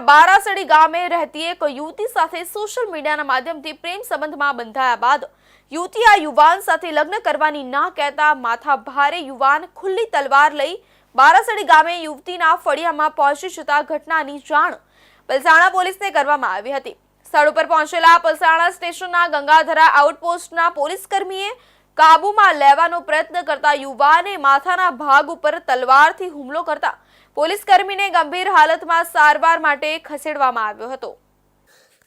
બારાસડી ગામે રહેતી એક યુવતી સાથે સોશિયલ મીડિયાના માધ્યમથી પ્રેમ સંબંધમાં બંધાયા બાદ યુવતી આ યુવાન સાથે લગ્ન કરવાની ના કહેતા માથા ભારે યુવાન ખુલ્લી તલવાર લઈ બારાસડી ગામે યુવતીના ફળિયામાં પહોંચી જતા ઘટનાની જાણ પલસાણા પોલીસને કરવામાં આવી હતી. સ્થળ ઉપર પહોંચેલા પલસાણા સ્ટેશનના ગંગાધરા આઉટપોસ્ટના પોલીસ કર્મીએ કાબુમાં લેવાનો પ્રયત્ન કરતા યુવાને માથાના ભાગ ઉપર તલવારથી હુમલો કરતા પોલીસ કર્મીને ગંભીર હાલતમાં સારવાર માટે ખસેડવામાં આવ્યો હતો.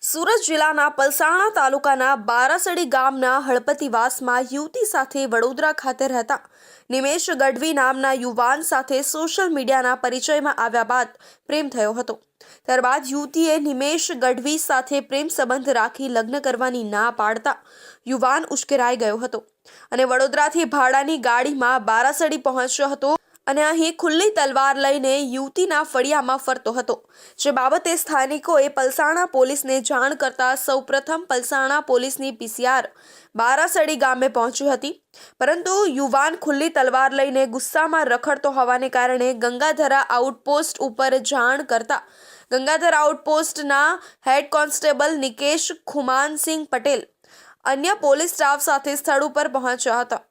સુરત જિલ્લાના પલસાણા તાલુકાના બારાસડી ગામના હળપતિવાસમાં યુવતી સાથે વડોદરા ખાતે રહેતા નિમેશ ગઢવી નામના યુવાન સાથે સોશિયલ મીડિયાના પરિચયમાં આવ્યા બાદ પ્રેમ થયો હતો. ત્યારબાદ યુવતીએ નિમેશ ગઢવી સાથે પ્રેમ સંબંધ રાખી લગ્ન કરવાની ના પાડતા યુવાન ઉશ્કેરાઈ ગયો હતો અને વડોદરાથી ભાડાની ગાડીમાં બારાસડી પહોંચ્યો હતો અને અહીં ખુલ્લી તલવાર લઈને યુવતીના ફળિયામાં ફરતો હતો. જે બાબતે સ્થાનિકોએ પલસાણા પોલીસને જાણ કરતા સૌપ્રથમ પલસાણા પોલીસની પીસીઆર બારાસડી ગામે પહોંચી હતી. પરંતુ યુવાન ખુલ્લી તલવાર લઈને ગુસ્સામાં રખડતો હોવાને કારણે ગંગાધરા આઉટપોસ્ટ ઉપર જાણ કરતા ગંગાધર આઉટપોસ્ટના હેડ કોન્સ્ટેબલ નિકેશ ખુમાનસિંહ પટેલ અન્ય પોલીસ સ્ટાફ સાથે સ્થળ ઉપર પહોંચ્યા હતા.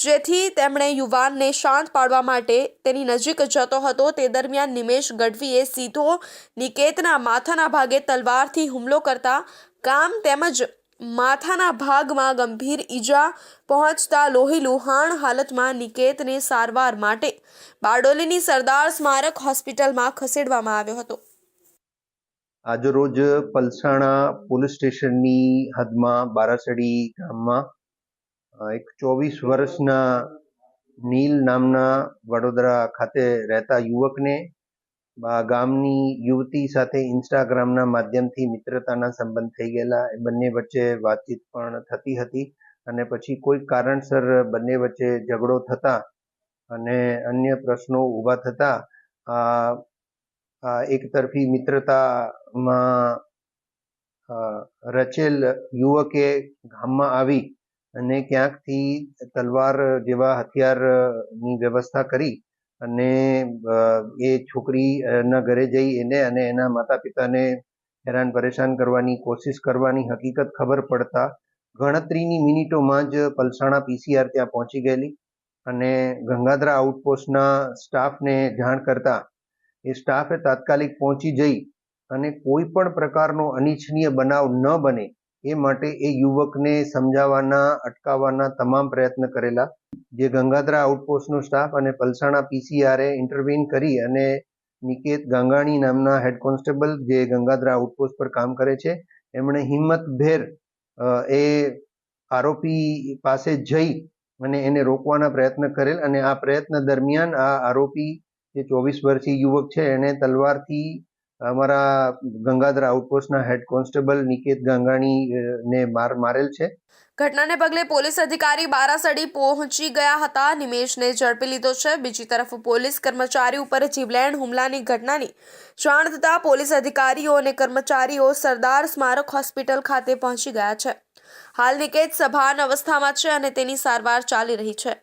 જેથી તેમણે યુવાનને શાંત પાડવા માટે તેની નજીક જતો હતો. તે દરમિયાન નિમેશ ગઢવીએ સીધો નિકેતના માથાના ભાગે તલવારથી હુમલો કરતા કામ તેમજ માથાના ભાગમાં ગંભીર ઈજા પહોંચતા લોહી લુહાણ હાલતમાં નિકેતને સારવાર માટે બારડોલીની સરદાર સ્મારક હોસ્પિટલમાં ખસેડવામાં આવ્યો હતો. આજરોજ પલસાણા પોલીસ સ્ટેશનની હદમાં બારાસડી ગામમાં એક ચોવીસ વર્ષના નીલ નામના વડોદરા ખાતે રહેતા યુવકને ગામની યુવતી સાથે ઇન્સ્ટાગ્રામના માધ્યમથી મિત્રતાના સંબંધ થઈ ગયેલા. એ બંને વચ્ચે વાતચીત પણ થતી હતી અને પછી કોઈ કારણસર બંને વચ્ચે ઝઘડો થતા અને અન્ય પ્રશ્નો ઊભા થતા એકતરફી મિત્રતામાં રચેલ યુવકે ગામમાં આવી અને ક્યાંકથી તલવાર જેવા હથિયારની વ્યવસ્થા કરી અને એ છોકરીના ઘરે જઈ એને અને એના માતા પિતાને હેરાન પરેશાન કરવાની કોશિશ કરવાની હકીકત ખબર પડતા ગણતરીની મિનિટોમાં જ પલસાણા પીસીઆર ત્યાં પહોંચી ગયેલી અને ગંગાધરા આઉટપોસ્ટના સ્ટાફને જાણ કરતા એ સ્ટાફે તાત્કાલિક પહોંચી જઈ અને કોઈ પણ પ્રકારનો અનિચ્છનીય બનાવ ન બને એ માટે એ યુવકને સમજાવવાના, અટકાવવાના તમામ પ્રયત્ન કરેલા. જે ગંગાધરા આઉટપોસ્ટનો સ્ટાફ અને પલસાણા પીસીઆરએ ઇન્ટરવીન કરી અને નિકેત ગાંગાણી નામના હેડ કોન્સ્ટેબલ જે ગંગાધરા આઉટપોસ્ટ પર કામ કરે છે, એમણે હિંમતભેર એ આરોપી પાસે જઈ અને એને રોકવાના પ્રયત્ન કરેલ અને આ પ્રયત્ન દરમિયાન આ આરોપી, જે ચોવીસ વર્ષીય યુવક છે એણે તલવારથી અમારા ગંગાધર આઉટપોસ્ટના હેડ કોન્સ્ટેબલ નિકેત ગંગાણી ને માર, મારેલ છે. ઘટનાને પગલે પોલીસ અધિકારી બારાસડી પહોંચી ગયા હતા. નિમેશને ઝડપી લીધો છે. બીજી તરફ પોલીસ કર્મચારી ઉપર જીવલેણ હુમલાની ઘટનાની જાણ થતાં પોલીસ અધિકારીઓ અને કર્મચારીઓ સરદાર સ્મારક હોસ્પિટલ ખાતે પહોંચી ગયા છે. હાલ નિકેત સભાન અવસ્થામાં છે અને તેની સારવાર ચાલી રહી છે.